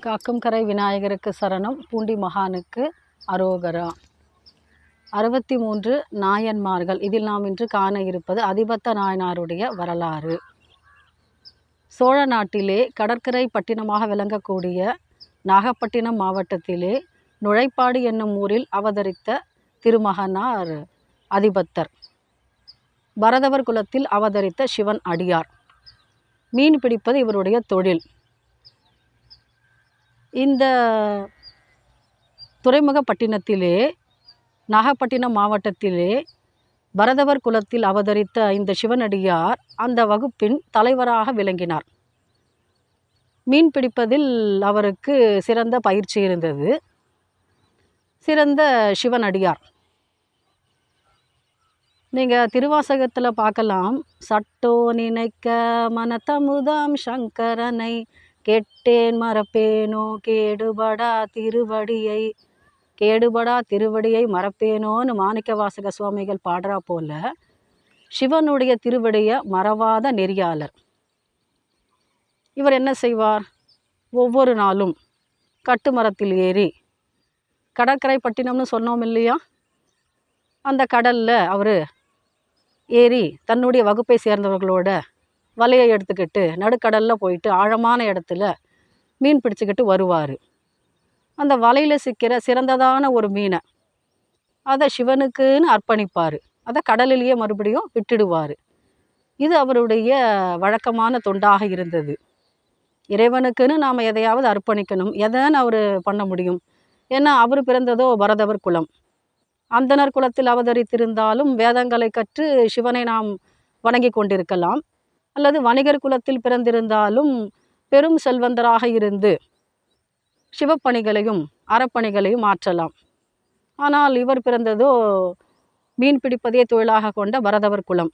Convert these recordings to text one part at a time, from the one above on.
காக்கும் கரை விநாயகருக்கு சரணம். பூண்டி மகானுக்கு அரோகரா. அறுபத்தி மூன்று நாயன்மார்கள். இதில் நாம் இன்று காண இருப்பது அதிபத்த நாயனாருடைய வரலாறு. சோழ நாட்டிலே கடற்கரை பட்டினமாக விளங்கக்கூடிய நாகப்பட்டினம் மாவட்டத்திலே நுழைப்பாடு என்னும் ஊரில் அவதரித்த திருமகனார் அதிபத்தர். பரதவர் குலத்தில் அவதரித்த சிவன் அடியார். மீன் பிடிப்பது இவருடைய தொழில். இந்த துறைமுகப்பட்டினத்திலே நாகப்பட்டினம் மாவட்டத்திலே பரதவர் குலத்தில் அவதரித்த இந்த சிவனடியார் அந்த வகுப்பின் தலைவராக விளங்கினார். மீன் பிடிப்பதில் அவருக்கு சிறந்த பயிற்சி இருந்தது. சிறந்த சிவனடியார். நீங்கள் திருவாசகத்தில் பார்க்கலாம். சட்டோ நினைக்க மனத்தமுதாம் சங்கரனை கெட்டேன் மறப்பேனோ? கேடுபடா திருவடியை கேடுபடா திருவடியை மறப்பேனோன்னு மாணிக்க வாசக சுவாமிகள் பாடுறா போல சிவனுடைய திருவடியை மறவாத நெறியாளர். இவர் என்ன செய்வார்? ஒவ்வொரு நாளும் கட்டுமரத்தில் ஏறி கடற்கரை பட்டினம்னு சொன்னோம் இல்லையா? அந்த கடலில் அவர் ஏறி தன்னுடைய வகுப்பை சேர்ந்தவர்களோட வலையை எடுத்துக்கிட்டு நடுக்கடலில் போயிட்டு ஆழமான இடத்துல மீன் பிடிச்சிக்கிட்டு வருவார். அந்த வலையில் சிக்கிற சிறந்ததான ஒரு மீனை அதை சிவனுக்குன்னு அர்ப்பணிப்பார். அதை கடலிலேயே மறுபடியும் விட்டுடுவார். இது அவருடைய வழக்கமான தொண்டாக இருந்தது. இறைவனுக்குன்னு நாம் எதையாவது அர்ப்பணிக்கணும். எதைன்னு அவர் பண்ண முடியும்? ஏன்னா அவர் பிறந்ததோ பரதவர் குலம். அந்தனர் குலத்தில் அவதரித்திருந்தாலும் வேதங்களை கற்று சிவனை நாம் வணங்கி கொண்டிருக்கலாம். அல்லது வணிகர் குலத்தில் பிறந்திருந்தாலும் பெரும் செல்வந்தராக இருந்து சிவப்பணிகளையும் அறப்பணிகளையும் ஆற்றலாம். ஆனால் இவர் பிறந்ததோ மீன் பிடிப்பதே தொழிலாக கொண்ட பரதவர் குலம்.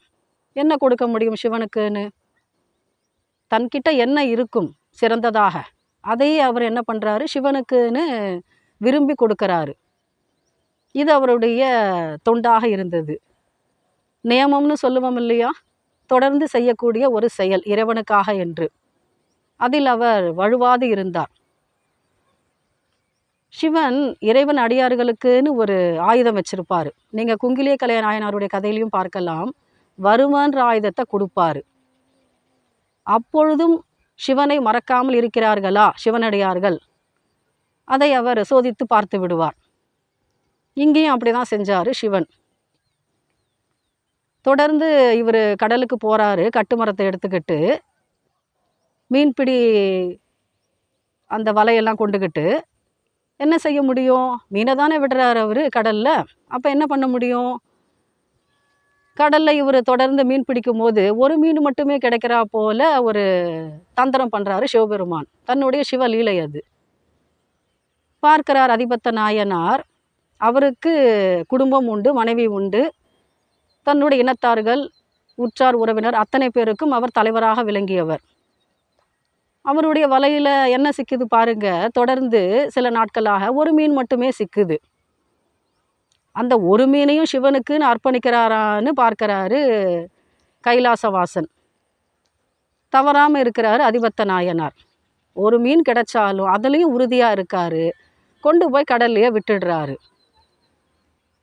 என்ன கொடுக்க முடியும் சிவனுக்குன்னு? தன்கிட்ட என்ன இருக்கும் சிறந்ததாக? அதையே அவர் என்ன பண்ணுறாரு சிவனுக்குன்னு விரும்பி கொடுக்கறாரு. இது அவருடைய தொண்டாக இருந்தது. நியமம்னு சொல்லுவோம் இல்லையா? தொடர்ந்து செய்யக்கூடிய ஒரு செயல் இறைவனுக்காக என்று. அதில் அவர் வழுவாது இருந்தார். சிவன் இறைவன் அடியார்களுக்குன்னு ஒரு ஆயுதம் வச்சிருப்பாரு. நீங்கள் குங்கிலிய கலைய நாயனாருடைய கதையிலையும் பார்க்கலாம். வருமன்ற ஆயுதத்தை கொடுப்பாரு. அப்பொழுதும் சிவனை மறக்காமல் இருக்கிறார்களா? சிவனடியார்கள். அதை அவர் சோதித்து பார்த்து விடுவார். இங்கேயும் அப்படி தான் செஞ்சார் சிவன். தொடர்ந்து இவர் கடலுக்கு போகிறாரு கட்டுமரத்தை எடுத்துக்கிட்டு மீன்பிடி அந்த வலையெல்லாம் கொண்டுக்கிட்டு என்ன செய்ய முடியும்? மீனை தானே விடுறாரு அவர் கடலில். அப்போ என்ன பண்ண முடியும்? கடலில் இவர் தொடர்ந்து மீன் பிடிக்கும் போது ஒரு மீன் மட்டுமே கிடைக்கிறா போல் ஒரு தந்திரம் பண்ணுறாரு சிவபெருமான். தன்னுடைய சிவலீலை அது. பார்க்கிறார் அதிபத்த நாயனார். அவருக்கு குடும்பம் உண்டு மனைவி உண்டு. தன்னுடைய இனத்தார்கள் உற்றார் உறவினர் அத்தனை பேருக்கும் அவர் தலைவராக விளங்கியவர். அவருடைய வலையில் என்ன சிக்குது பாருங்க தொடர்ந்து சில நாட்களாக ஒரு மீன் மட்டுமே சிக்குது. அந்த ஒரு மீனையும் சிவனுக்குன்னு அர்ப்பணிக்கிறாரான்னு பார்க்கிறாரு கைலாசவாசன். தவறாமல் இருக்கிறாரு அதிபத்த நாயனார். ஒரு மீன் கிடைச்சாலும் அதுலேயும் உறுதியாக இருக்காரு கொண்டு போய் கடல்லையே விட்டுடுறாரு.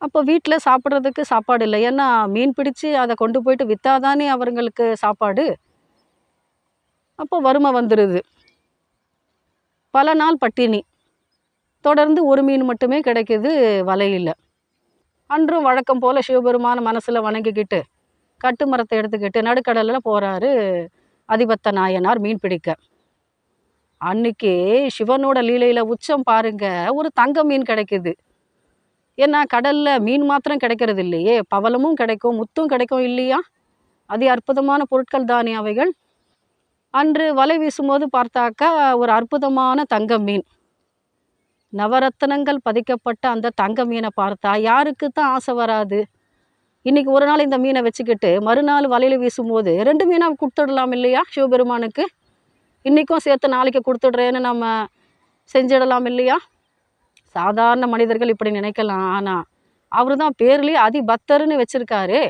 அப்போ வீட்டில் சாப்பிட்றதுக்கு சாப்பாடு இல்லை. ஏன்னா மீன் பிடிச்சு அதை கொண்டு போயிட்டு விற்றாதானே அவங்களுக்கு சாப்பாடு? அப்போ வறுமை வந்துடுது பல நாள் பட்டினி. தொடர்ந்து ஒரு மீன் மட்டுமே கிடைக்கிது வலையில். அன்றும் வழக்கம் போல் சிவபெருமான மனசில் வணங்கிக்கிட்டு கட்டு மரத்தை எடுத்துக்கிட்டு நடுக்கடலில் போகிறாரு அதிபத்த நாயனார் மீன் பிடிக்க. அன்னைக்கு சிவனோட லீலையில் உச்சம் பாருங்க ஒரு தங்க மீன் கிடைக்குது. ஏன்னா கடலில் மீன் மாத்திரம் கிடைக்கிறது இல்லையே பவளமும் கிடைக்கும் முத்தும் கிடைக்கும் இல்லையா? அதி அற்புதமான பொருட்கள் தானே அவைகள். அன்று வலை வீசும்போது பார்த்தாக்கா ஒரு அற்புதமான தங்க மீன். நவரத்தனங்கள் பதிக்கப்பட்ட அந்த தங்க மீனை பார்த்தா யாருக்கு தான் ஆசை வராது. இன்றைக்கி ஒரு நாள் இந்த மீனை வச்சுக்கிட்டு மறுநாள் வலையில் வீசும்போது ரெண்டு மீனாக கொடுத்துடலாம் இல்லையா சிவபெருமானுக்கு? இன்றைக்கும் சேர்த்து நாளைக்கு கொடுத்துட்றேன்னு நம்ம செஞ்சிடலாம் இல்லையா? சாதாரண மனிதர்கள் இப்படி நினைக்கலாம். ஆனால் அவர் தான் பேர்லேயே அதிபக்தர்னு வச்சுருக்காரு.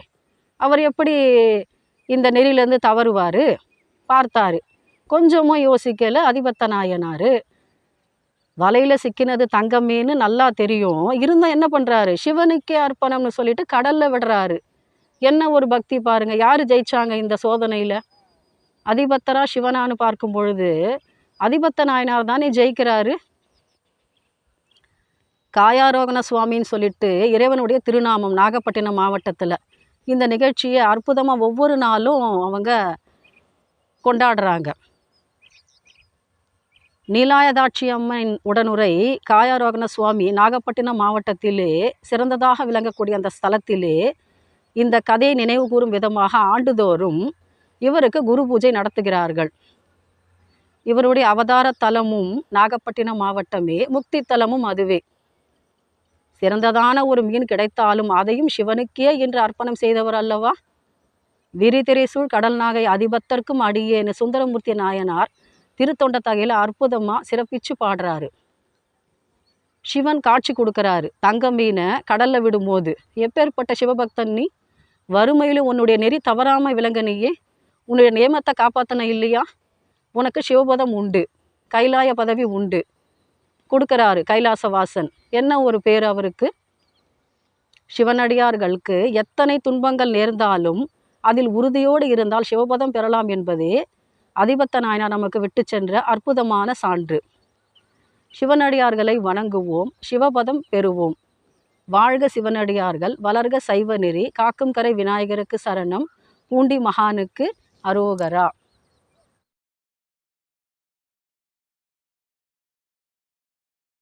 அவர் எப்படி இந்த நெறியிலேருந்து தவறுவார்? பார்த்தாரு. கொஞ்சமும் யோசிக்கல. அதிபத்த நாயனார் வலையில் சிக்கினது தங்கமேன்னு நல்லா தெரியும். இருந்தால் என்ன பண்ணுறாரு சிவனுக்கே அர்ப்பணம்னு சொல்லிட்டு கடலில் விடுறாரு. என்ன ஒரு பக்தி பாருங்கள் யார் ஜெயிச்சாங்க இந்த சோதனையில்? அதிபத்தராக சிவனான்னு பார்க்கும் பொழுது அதிபத்த நாயனார் தானே ஜெயிக்கிறாரு? காயாரோகண சுவாமின்னு சொல்லிட்டு இறைவனுடைய திருநாமம் நாகப்பட்டினம் மாவட்டத்தில். இந்த நிகழ்ச்சியை அற்புதமாக ஒவ்வொரு நாளும் அவங்க கொண்டாடுறாங்க. நீலாயதாட்சி அம்மன் உடனுரை காயாரோகண சுவாமி நாகப்பட்டினம் மாவட்டத்திலே சிறந்ததாக விளங்கக்கூடிய அந்த ஸ்தலத்திலே இந்த கதையை நினைவு கூறும் விதமாக ஆண்டுதோறும் இவருக்கு குரு பூஜை நடத்துகிறார்கள். இவருடைய அவதார தலமும் நாகப்பட்டினம் மாவட்டமே முக்தி தலமும் அதுவே. சிறந்ததான ஒரு மீன் கிடைத்தாலும் அதையும் சிவனுக்கே என்று அர்ப்பணம் செய்தவர் அல்லவா? விரிதிரைசூழ் கடல் நாகை அதிபத்தர்க்கும் அடியேன்னு சுந்தரமூர்த்தி நாயனார் திருத்தொண்ட தகையில் அற்புதமாக சிறப்பிச்சு பாடுறாரு. சிவன் காட்சி கொடுக்கறாரு தங்க மீனை கடலில் விடும்போது எப்பேற்பட்ட சிவபக்தன் நீ? வறுமையிலும் உன்னுடைய நெறி தவறாமல் விளங்க நீயே. உன்னுடைய நியமத்தை காப்பாற்றின இல்லையா? உனக்கு சிவபதம் உண்டு கைலாய பதவி உண்டு. கொடுக்குறாரு கைலாசவாசன். என்ன ஒரு பேர் அவருக்கு? சிவனடியார்களுக்கு எத்தனை துன்பங்கள் நேர்ந்தாலும் அதில் உறுதியோடு இருந்தால் சிவபதம் பெறலாம் என்பதே அதிபத்த நாயனார் நமக்கு விட்டு சென்ற அற்புதமான சான்று. சிவனடியார்களை வணங்குவோம் சிவபதம் பெறுவோம். வாழ்க சிவனடியார்கள் வளர்க சைவ நெறி காக்கும் கரை விநாயகருக்கு சரணம் பூண்டி மகானுக்கு அரோகரா.